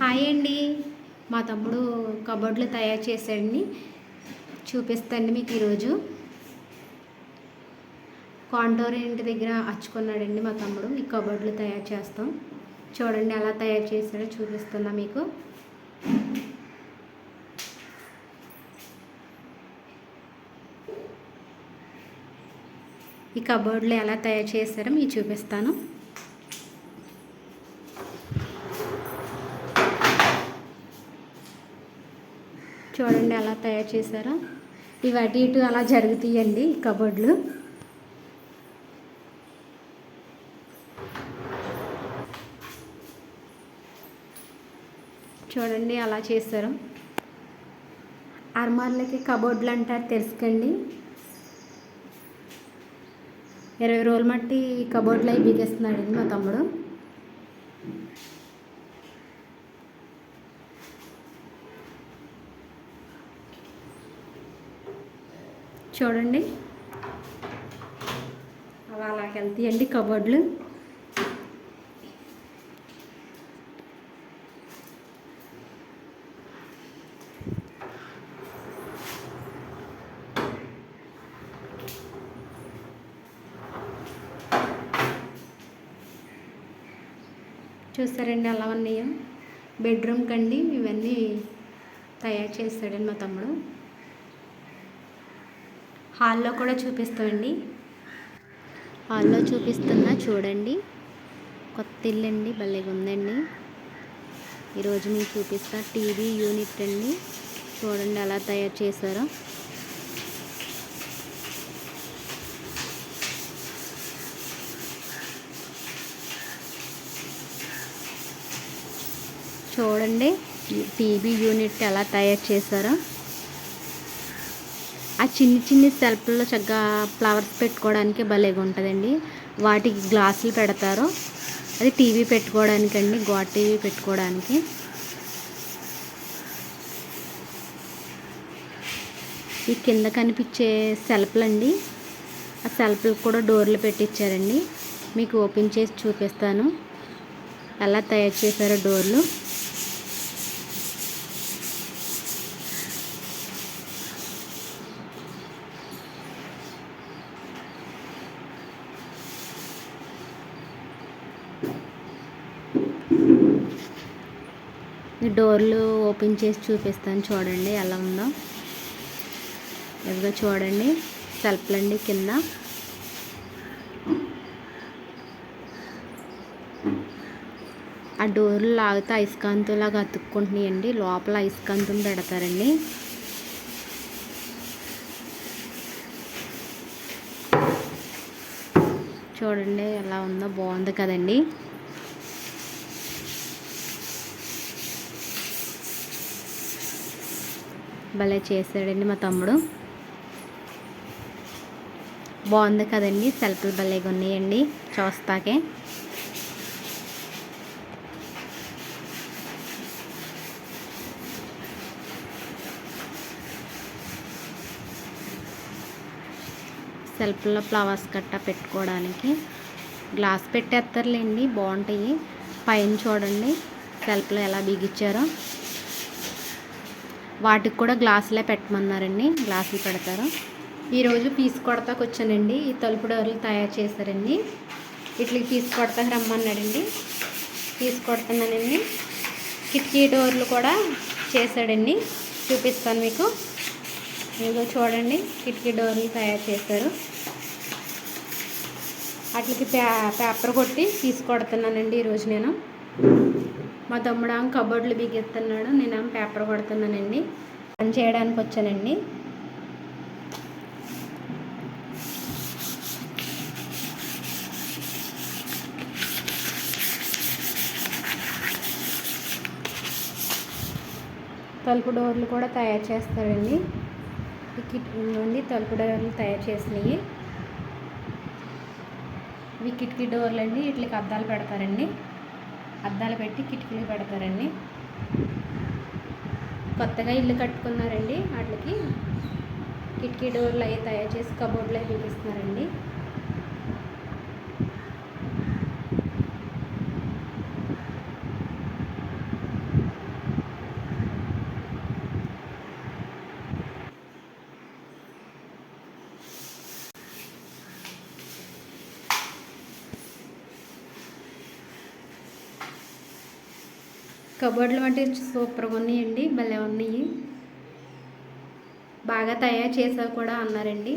Hi అండి. మా తమ్ముడు కబోర్డ్లు తయారు చేశాడండి. చూపిస్తాండి మీకు ఈరోజు. కాంటోర్ ఇంటి దగ్గర అచ్చుకున్నాడండి మా తమ్ముడు. ఈ కబోర్డ్లు తయారు చేస్తాం. చూడండి ఎలా తయారు చేశాడో చూపిస్తున్నా మీకు. ఈ కబోర్డ్లు ఎలా తయారు చేశారో మీకు చూపిస్తాను. చూడండి ఎలా తయారు చేశారో? ఇవి అటు ఇటు అలా జరుగుతాయండి ఈ కబోర్డ్లు. చూడండి అలా చేశారు. అర్మార్లకి కబోర్డ్లు అంటారు తెలుసుకండి. ఇరవై రోజులు మట్టి కబోర్డ్లు అవి బిగేస్తున్నాడండి మా తమ్ముడు. చూడండి. అలా అలా వెళ్తాయండి కబోర్డ్లు చూస్తారండి అలా ఉన్నాయో? బెడ్రూమ్ కండి ఇవన్నీ తయారు చేస్తాడండి మా తమ్ముడు. హాల్లో కూడా చూపిస్తామండి హాల్లో చూపిస్తున్నా చూడండి. కొత్త ఇల్లు అండి భలేగా ఉందండి ఈరోజు మీకు చూపిస్తా టీవీ యూనిట్ అండి. చూడండి ఎలా తయారు చేశారో. చూడండి టీవీ యూనిట్ ఎలా తయారు చేశారో. ఆ చిన్ని చిన్ని సెల్ఫ్లో చక్కగా ఫ్లవర్స్ పెట్టుకోవడానికి భలేగా ఉంటుందండి. వాటికి గ్లాసులు పెడతారు. అది టీవీ పెట్టుకోవడానికి అండి గోడ టీవీ పెట్టుకోవడానికి. ఈ కింద కనిపించే సెల్ఫ్లు అండి ఆ సెల్ఫ్లకు కూడా డోర్లు పెట్టించారండి మీకు ఓపెన్ చేసి చూపిస్తాను. ఎలా తయారు చేశారో డోర్లు. డోర్లు ఓపెన్ చేసి చూపిస్తాను చూడండి ఎలా ఉందో. ఇదిగో చూడండి సెల్ఫ్లండి కింద. ఆ డోర్లు లాగితే అయస్కాంతంలాగా అతుక్కుంటున్నాయండి లోపల అయస్కాంతం పెడతారండి. చూడండి ఎలా ఉందో బాగుంది కదండి. భలే చేశాడండి మా తమ్ముడు. బాగుంది కదండి సెల్ఫ్లు భలేగా ఉన్నాయండి చూస్తాకే. సెల్ఫ్లో ఫ్లవర్స్ కట్ట పెట్టుకోవడానికి. గ్లాస్ పెట్టేస్తారులేండి బాగుంటాయి. పైన చూడండి సెల్ఫ్లో ఎలా బిగించారో. వాటికి కూడా గ్లాసులే పెట్టమన్నారండి. గ్లాసులు పెడతారు. ఈరోజు పీస్ కొడతాకు వచ్చానండి. ఈ తలుపు డోర్లు తయారు చేశారండి. ఇట్లకి పీస్ కొడతాకు రమ్మన్నాడండి. పీస్ కొడుతున్నానండి. కిటికీ డోర్లు కూడా చేశాడండి. చూపిస్తాను మీకు. ఏదో చూడండి. కిటికీ డోర్లు తయారు చేశారు. వాటికి పే పేపర్ కొట్టి తీసుకొడుతున్నానండి ఈరోజు నేను. మా తమ్ముడు ఆమె కబోర్డ్లు బిగిస్తున్నాడు నేను ఆమె పేపర్ కొడుతున్నానండి. పని చేయడానికి వచ్చానండి. తలుపు డోర్లు కూడా తయారు చేస్తారండి వికెట్ నుండి తలుపు డోర్లు తయారు చేసినవి. ఇవి డోర్లు అండి వీటికి అద్దాలు పెడతారండి. అద్దాలు పెట్టి కిటికీలు పెడతారండి. కొత్తగా ఇల్లు కట్టుకున్నారండి వాటికి. కిటికీ డోర్లు అవి తయారు చేసి కబోర్డ్లు అవి చూపిస్తున్నారండి కబోర్డ్లు అంటే సూపర్గా ఉన్నాయండి భలే ఉన్నాయి. బాగా తయారు చేసావు కూడా అన్నారండి.